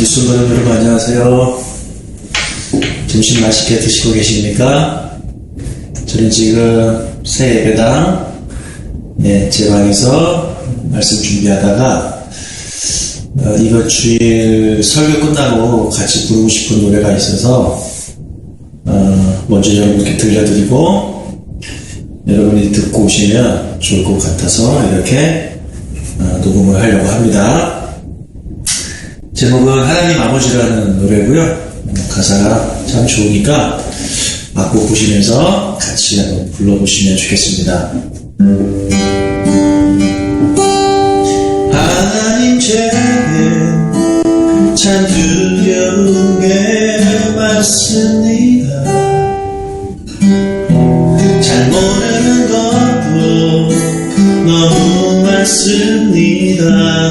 기순번호 여러분 안녕하세요. 점심 맛있게 드시고 계십니까? 저는 지금 새 예배당 예, 제 방에서 말씀 준비하다가 어, 이번 주일 설교 끝나고 같이 부르고 싶은 노래가 있어서 어, 먼저 여러분께 들려드리고 여러분이 듣고 오시면 좋을 것 같아서 이렇게 어, 녹음을 하려고 합니다. 제목은 하나님 아버지라는 노래고요. 음, 가사가 참 좋으니까 맞고 보시면서 같이 한번 불러보시면 좋겠습니다. 하나님 제게 참 두려운 게 많습니다. 잘 모르는 것도 너무 많습니다.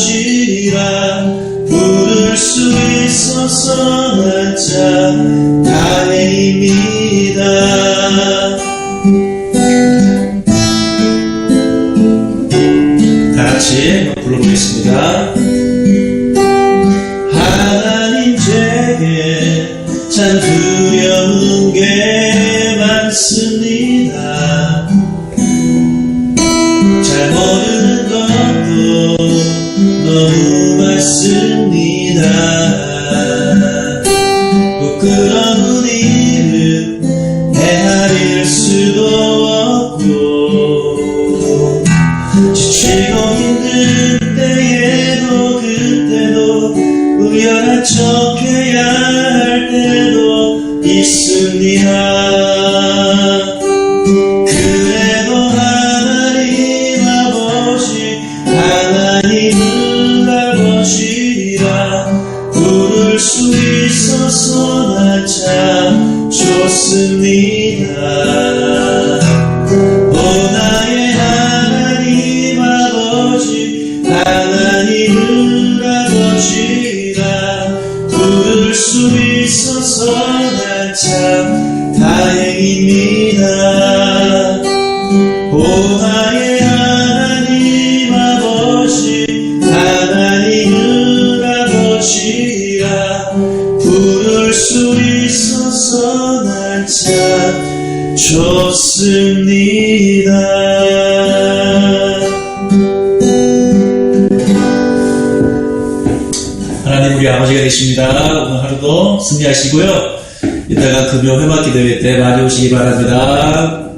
아버지라 부를 수 있어서 난참 다행입니다 다 같이 불러보겠습니다. 하나님 제게 참 두려운 게 많습니다. 많습니다. 부끄러운 일을 헤아릴 수도 없고 지치고 힘든 때에도 그때도 우연한 척 좋습니다. 오 나의 하나님 아버지 하나님을 아버지라 부를 수 있어서 난 참 다행입니다. 오 나의 수 있어서 난참 좋습니다. 하나님 우리 아버지가 되십니다. 오늘 하루도 승리하시고요. 이따가 금요 회막 기도회 때 많이 오시기 바랍니다.